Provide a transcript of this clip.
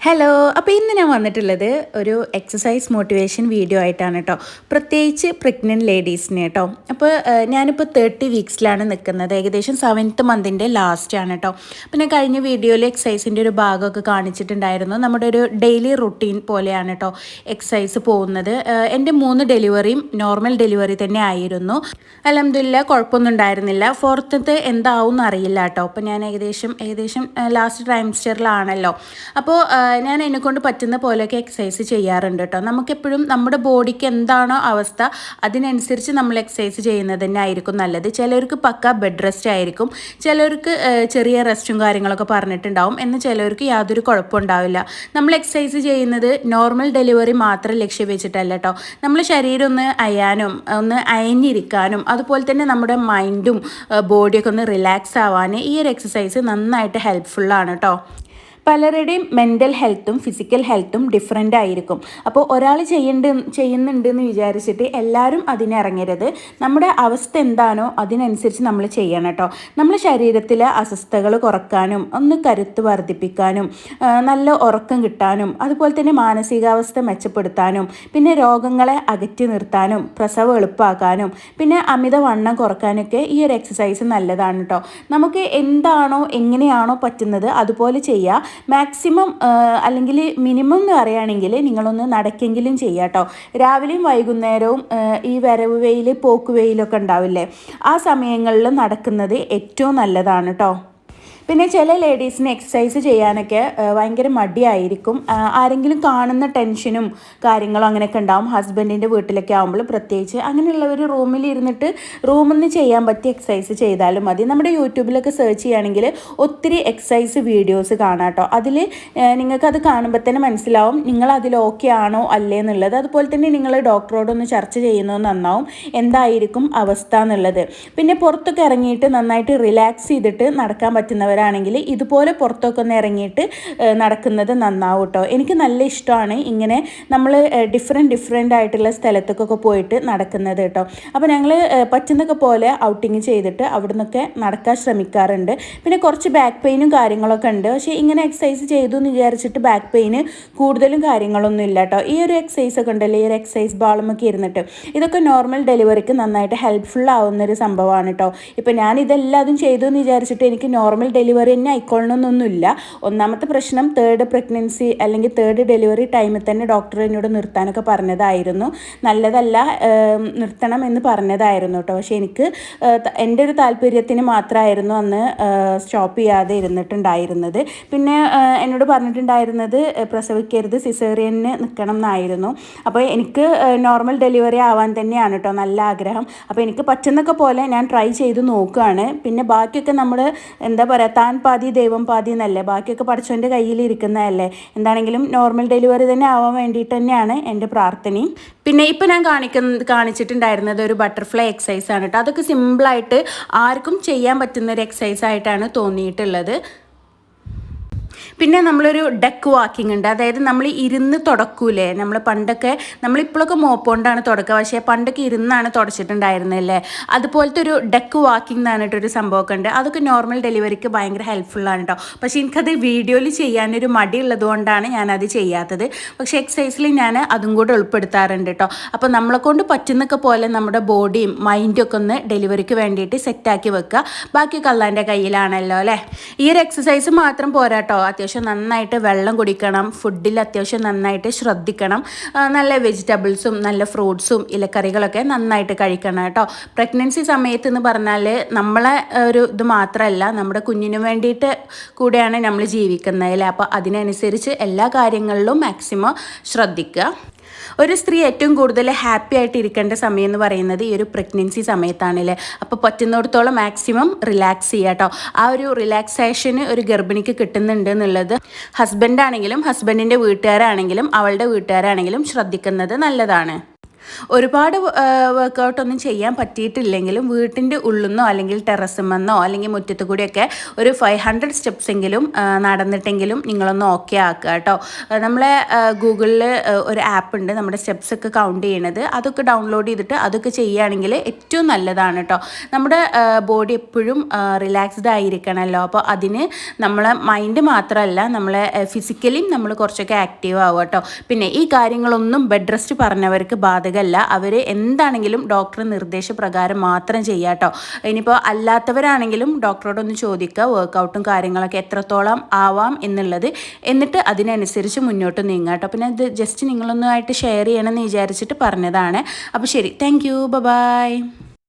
Hello അപ്പോൾ ഇന്ന് ഞാൻ വന്നിട്ടുള്ളത് ഒരു എക്സസൈസ് മോട്ടിവേഷൻ വീഡിയോ ആയിട്ടാണ് കേട്ടോ പ്രത്യേകിച്ച് പ്രഗ്നന്റ് ലേഡീസിന് കേട്ടോ അപ്പോൾ ഞാനിപ്പോൾ തേർട്ടി വീക്സിലാണ് നിൽക്കുന്നത് ഏകദേശം സെവൻത്ത് മന്തിന്റെ ലാസ്റ്റാണ് കേട്ടോ പിന്നെ കഴിഞ്ഞ വീഡിയോയിൽ എക്സസൈസിന്റെ ഒരു ഭാഗമൊക്കെ കാണിച്ചിട്ടുണ്ടായിരുന്നു. നമ്മുടെ ഒരു ഡെയിലി റുട്ടീൻ പോലെയാണ് കേട്ടോ എക്സസൈസ് പോകുന്നത്. എന്റെ മൂന്ന് ഡെലിവറിയും നോർമൽ ഡെലിവറി തന്നെ ആയിരുന്നു. അലഹമില്ല കുഴപ്പമൊന്നും ഉണ്ടായിരുന്നില്ല. ഫോർത്തത്ത് എന്താവും എന്നറിയില്ല കേട്ടോ അപ്പോൾ ഞാൻ ഏകദേശം ഏകദേശം ലാസ്റ്റ് ട്രൈംസ്റ്ററിലാണല്ലോ അപ്പോൾ ഞാൻ എന്നെക്കൊണ്ട് പറ്റുന്ന പോലെയൊക്കെ എക്സസൈസ് ചെയ്യാറുണ്ട് കേട്ടോ നമുക്കെപ്പോഴും നമ്മുടെ ബോഡിക്ക് എന്താണോ അവസ്ഥ അതിനനുസരിച്ച് നമ്മൾ എക്സസൈസ് ചെയ്യുന്നത് തന്നെ ആയിരിക്കും നല്ലത്. ചിലർക്ക് പക്ക ബെഡ് റെസ്റ്റ് ആയിരിക്കും. ചിലർക്ക് ചെറിയ റെസ്റ്റും കാര്യങ്ങളൊക്കെ പറഞ്ഞിട്ടുണ്ടാവും. എന്ന് ചിലർക്ക് യാതൊരു കുഴപ്പമുണ്ടാവില്ല നമ്മൾ എക്സസൈസ് ചെയ്യുന്നത് നോർമൽ ഡെലിവറി മാത്രം ലക്ഷ്യം വെച്ചിട്ടല്ല കേട്ടോ നമ്മൾ ശരീരം ഒന്ന് അയാനും ഒന്ന് അയഞ്ഞിരിക്കാനും അതുപോലെ തന്നെ നമ്മുടെ മൈൻഡും ബോഡിയൊക്കെ ഒന്ന് റിലാക്സ് ആവാൻ ഈ ഒരു എക്സസൈസ് നന്നായിട്ട് ഹെൽപ്ഫുള്ളാണ് കേട്ടോ പലരുടെയും മെന്റൽ ഹെൽത്തും ഫിസിക്കൽ ഹെൽത്തും ഡിഫറെന്റ് ആയിരിക്കും. അപ്പോൾ ഒരാൾ ചെയ്യേണ്ട ചെയ്യുന്നുണ്ട് എന്ന് വിചാരിച്ചിട്ട് എല്ലാവരും അതിനിറങ്ങരുത് നമ്മുടെ അവസ്ഥ എന്താണോ അതിനനുസരിച്ച് നമ്മൾ ചെയ്യണം കേട്ടോ. നമ്മൾ ശരീരത്തിലെ അസ്വസ്ഥകൾ കുറക്കാനും ഒന്ന് കരുത്ത് വർദ്ധിപ്പിക്കാനും നല്ല ഉറക്കം കിട്ടാനും അതുപോലെ തന്നെ മാനസികാവസ്ഥ മെച്ചപ്പെടുത്താനും പിന്നെ രോഗങ്ങളെ അകറ്റി നിർത്താനും പ്രസവം എളുപ്പമാക്കാനും പിന്നെ അമിതവണ്ണം കുറക്കാനൊക്കെ ഈ ഒരു എക്സസൈസ് നല്ലതാണ് കേട്ടോ. നമുക്ക് എന്താണോ എങ്ങനെയാണോ പറ്റുന്നത് അതുപോലെ ചെയ്യുക മാക്സിമം അല്ലെങ്കിൽ മിനിമം എന്ന് പറയുകയാണെങ്കിൽ നിങ്ങളൊന്ന് നടക്കെങ്കിലും ചെയ്യുക കേട്ടോ. രാവിലെയും വൈകുന്നേരവും ഈ വരവ് വെയിൽ പോക്ക് വെയിലൊക്കെ ഉണ്ടാവില്ലേ? ആ സമയങ്ങളിൽ നടക്കുന്നത് ഏറ്റവും നല്ലതാണ് കേട്ടോ. പിന്നെ ചില ലേഡീസിന് എക്സസൈസ് ചെയ്യാനൊക്കെ ഭയങ്കര മടിയായിരിക്കും. ആരെങ്കിലും കാണുന്ന ടെൻഷനും കാര്യങ്ങളും അങ്ങനെയൊക്കെ ഉണ്ടാവും. ഹസ്ബൻഡിന്റെ വീട്ടിലൊക്കെ ആകുമ്പോൾ പ്രത്യേകിച്ച് അങ്ങനെയുള്ളവർ റൂമിൽ ഇരുന്നിട്ട് റൂമിൽ നിന്ന് ചെയ്യാൻ പറ്റിയ എക്സസൈസ് ചെയ്താലും മതി. നമ്മുടെ യൂട്യൂബിലൊക്കെ സെർച്ച് ചെയ്യുകയാണെങ്കിൽ ഒത്തിരി എക്സസൈസ് വീഡിയോസ് കാണാം കേട്ടോ. അതിൽ നിങ്ങൾക്കത് കാണുമ്പോൾ തന്നെ മനസ്സിലാവും നിങ്ങൾ അതിൽ ഓക്കെ ആണോ അല്ലേ എന്നുള്ളത്. അതുപോലെ തന്നെ നിങ്ങൾ ഡോക്ടറോടൊന്ന് ചർച്ച ചെയ്യുന്നത് നന്നാവും. എന്തായിരിക്കും അവസ്ഥ എന്നുള്ളത്. പിന്നെ പുറത്തൊക്കെ ഇറങ്ങിയിട്ട് നന്നായിട്ട് റിലാക്സ് ചെയ്തിട്ട് നടക്കാൻ പറ്റുന്നവരാണെങ്കിൽ ഇതുപോലെ പുറത്തൊക്കെ ഒന്ന് ഇറങ്ങിയിട്ട് നടക്കുന്നത് നന്നാവും കേട്ടോ എനിക്ക് നല്ല ഇഷ്ടമാണ് ഇങ്ങനെ നമ്മൾ ഡിഫറെന്റ് ഡിഫറെന്റ് ആയിട്ടുള്ള സ്ഥലത്തൊക്കെ പോയിട്ട് നടക്കുന്നത് കേട്ടോ അപ്പോൾ ഞങ്ങൾ പറ്റുന്നൊക്കെ പോലെ ഔട്ടിങ് ചെയ്തിട്ട് അവിടെ നിന്നൊക്കെ നടക്കാൻ ശ്രമിക്കാറുണ്ട്. പിന്നെ കുറച്ച് ബാക്ക് പെയിനും കാര്യങ്ങളൊക്കെ ഉണ്ട്. പക്ഷേ ഇങ്ങനെ എക്സസൈസ് ചെയ്തു എന്ന് വിചാരിച്ചിട്ട് ബാക്ക് പെയിന് കൂടുതലും കാര്യങ്ങളൊന്നും ഇല്ല കേട്ടോ ഈ ഒരു എക്സസൈസ് ഒക്കെ ഉണ്ടല്ലോ ഈ ഒരു എക്സസൈസ് ബാളുമൊക്കെ ഇരുന്നിട്ട്. ഇതൊക്കെ നോർമൽ ഡെലിവറിക്ക് നന്നായിട്ട് ഹെൽപ്ഫുൾ ആവുന്ന ഒരു സംഭവമാണ് കേട്ടോ ഇപ്പം ഞാൻ ഇതെല്ലാതും ചെയ്തു എന്ന് വിചാരിച്ചിട്ട് എനിക്ക് നോർമൽ ഡെലിവറി തന്നെ ആയിക്കൊള്ളണമെന്നൊന്നുമില്ല. ഒന്നാമത്തെ പ്രശ്നം തേർഡ് പ്രഗ്നൻസി അല്ലെങ്കിൽ തേർഡ് ഡെലിവറി ടൈമിൽ തന്നെ ഡോക്ടർ എന്നോട് നിർത്താനൊക്കെ പറഞ്ഞതായിരുന്നു. നല്ലതല്ല നിർത്തണം എന്ന് പറഞ്ഞതായിരുന്നു കേട്ടോ. പക്ഷേ എനിക്ക് എന്റെ ഒരു താല്പര്യത്തിന് മാത്രമായിരുന്നു അന്ന് സ്റ്റോപ്പ് ചെയ്യാതെ ഇരുന്നിട്ടുണ്ടായിരുന്നത്. പിന്നെ എന്നോട് പറഞ്ഞിട്ടുണ്ടായിരുന്നത് പ്രസവിക്കരുത് സിസേറിയന് നിൽക്കണം എന്നായിരുന്നു. അപ്പോൾ എനിക്ക് നോർമൽ ഡെലിവറി ആവാൻ തന്നെയാണ് കേട്ടോ നല്ല ആഗ്രഹം. അപ്പോൾ എനിക്ക് പറ്റുന്നൊക്കെ പോലെ ഞാൻ ട്രൈ ചെയ്ത് നോക്കുകയാണ്. പിന്നെ ബാക്കിയൊക്കെ നമ്മൾ എന്താ പറയുക താൻ പാതി ദൈവം പാതി എന്നല്ലേ? ബാക്കിയൊക്കെ പഠിച്ചവന്റെ കയ്യിൽ ഇരിക്കുന്നതല്ലേ? എന്താണെങ്കിലും നോർമൽ ഡെലിവറി തന്നെ ആവാൻ വേണ്ടിയിട്ട് തന്നെയാണ് എന്റെ പ്രാർത്ഥനയും. പിന്നെ ഇപ്പം ഞാൻ കാണിക്കുന്ന കാണിച്ചിട്ടുണ്ടായിരുന്നത് ഒരു ബട്ടർഫ്ലൈ എക്സസൈസ് ആണ് കേട്ടോ അതൊക്കെ സിമ്പിളായിട്ട് ആർക്കും ചെയ്യാൻ പറ്റുന്ന ഒരു എക്സസൈസ് ആയിട്ടാണ് തോന്നിയിട്ടുള്ളത്. പിന്നെ നമ്മളൊരു ഡെക്ക് വാക്കിംഗ് ഉണ്ട്. അതായത് നമ്മൾ ഇരുന്ന് തുടക്കൂലേ? നമ്മൾ പണ്ടൊക്കെ നമ്മളിപ്പോഴൊക്കെ മോപ്പോണ്ടാണ് തുടക്കുക. പക്ഷേ പണ്ടൊക്കെ ഇരുന്നാണ് തുടച്ചിട്ടുണ്ടായിരുന്നല്ലേ? അതുപോലത്തെ ഒരു ഡെക്ക് വാക്കിംഗ് എന്ന് പറഞ്ഞിട്ടൊരു സംഭവമൊക്കെ ഉണ്ട്. അതൊക്കെ നോർമൽ ഡെലിവറിക്ക് ഭയങ്കര ഹെൽപ്ഫുള്ളാണ് കേട്ടോ പക്ഷേ എനിക്കത് വീഡിയോയിൽ ചെയ്യാനൊരു മടിയുള്ളത് കൊണ്ടാണ് ഞാനത് ചെയ്യാത്തത്. പക്ഷേ എക്സസൈസിൽ ഞാൻ അതും കൂടെ ഉൾപ്പെടുത്താറുണ്ട് കേട്ടോ അപ്പോൾ നമ്മളെ കൊണ്ട് പറ്റുന്നൊക്കെ പോലെ നമ്മുടെ ബോഡിയും മൈൻഡും ഒക്കെ ഒന്ന് ഡെലിവറിക്ക് വേണ്ടിയിട്ട് സെറ്റാക്കി വെക്കുക. ബാക്കി കള്ളാന്റെ കയ്യിലാണല്ലോ അല്ലേ? ഈ ഒരു എക്സസൈസ് മാത്രം പോരാട്ടോ അത്യാവശ്യം നന്നായിട്ട് വെള്ളം കുടിക്കണം ഫുഡിൽ അത്യാവശ്യം നന്നായിട്ട് ശ്രദ്ധിക്കണം. നല്ല വെജിറ്റബിൾസും നല്ല ഫ്രൂട്ട്സും ഇലക്കറികളൊക്കെ നന്നായിട്ട് കഴിക്കണം കേട്ടോ. പ്രഗ്നൻസി സമയത്ത് എന്ന് പറഞ്ഞാൽ നമ്മളെ ഒരു ഇത് മാത്രമല്ല നമ്മുടെ കുഞ്ഞിന് വേണ്ടിയിട്ട് കൂടെയാണ് നമ്മൾ ജീവിക്കുന്നത് അല്ലേ? അപ്പോൾ അതിനനുസരിച്ച് എല്ലാ കാര്യങ്ങളിലും മാക്സിമം ശ്രദ്ധിക്കുക. ഒരു സ്ത്രീ ഏറ്റവും കൂടുതൽ ഹാപ്പി ആയിട്ട് ഇരിക്കേണ്ട സമയം എന്ന് പറയുന്നത് ഈ ഒരു പ്രഗ്നൻസി സമയത്താണല്ലേ? അപ്പോൾ പറ്റുന്നിടത്തോളം മാക്സിമം റിലാക്സ് ചെയ്യുക കേട്ടോ ആ ഒരു റിലാക്സേഷന് ഒരു ഗർഭിണിക്ക് കിട്ടുന്നുണ്ട് എന്നുള്ളത് ഹസ്ബൻഡാണെങ്കിലും ഹസ്ബൻഡിന്റെ വീട്ടുകാരാണെങ്കിലും അവളുടെ വീട്ടുകാരാണെങ്കിലും ശ്രദ്ധിക്കുന്നത് നല്ലതാണ്. ഒരുപാട് വർക്കൗട്ടൊന്നും ചെയ്യാൻ പറ്റിയിട്ടില്ലെങ്കിലും വീട്ടിന്റെ ഉള്ളിൽ നിന്നോ അല്ലെങ്കിൽ ടെറസിമെന്നോ അല്ലെങ്കിൽ മുറ്റത്ത് കൂടിയൊക്കെ ഒരു ഫൈവ് ഹൺഡ്രഡ് സ്റ്റെപ്സ് എങ്കിലും ആ, നടന്നിട്ടെങ്കിലും നിങ്ങളൊന്ന് ഓക്കെ ആക്കുക കേട്ടോ. നമ്മളെ ഗൂഗിളിൽ ഒരു ആപ്പ് ഉണ്ട്. നമ്മുടെ സ്റ്റെപ്സ് ഒക്കെ കൗണ്ട് ചെയ്യണത്. അതൊക്കെ ഡൗൺലോഡ് ചെയ്തിട്ട് അതൊക്കെ ചെയ്യുകയാണെങ്കിൽ ഏറ്റവും നല്ലതാണ് കേട്ടോ. നമ്മുടെ ബോഡി എപ്പോഴും റിലാക്സ്ഡ് ആയിരിക്കണമല്ലോ. അപ്പോൾ അതിന് നമ്മളെ മൈൻഡ് മാത്രമല്ല നമ്മളെ ഫിസിക്കലിയും നമ്മൾ കുറച്ചൊക്കെ ആക്റ്റീവ് ആവുക കേട്ടോ. പിന്നെ ഈ കാര്യങ്ങളൊന്നും ബെഡ് റെസ്റ്റ് പറഞ്ഞവർക്ക് ബാധകമല്ല അവർ എന്താണെങ്കിലും ഡോക്ടർ നിർദ്ദേശപ്രകാരം മാത്രം ചെയ്യാട്ടോ ഇനിയിപ്പോൾ അല്ലാത്തവരാണെങ്കിലും ഡോക്ടറോടൊന്ന് ചോദിക്കുക വർക്കൗട്ടും കാര്യങ്ങളൊക്കെ എത്രത്തോളം ആവാം എന്നുള്ളത്. എന്നിട്ട് അതിനനുസരിച്ച് മുന്നോട്ട് നീങ്ങുക കേട്ടോ പിന്നെ ഇത് ജസ്റ്റ് നിങ്ങളൊന്നുമായിട്ട് ഷെയർ ചെയ്യണമെന്ന് വിചാരിച്ചിട്ട് പറഞ്ഞതാണ്. അപ്പോൾ ശരി താങ്ക് യു ബൈ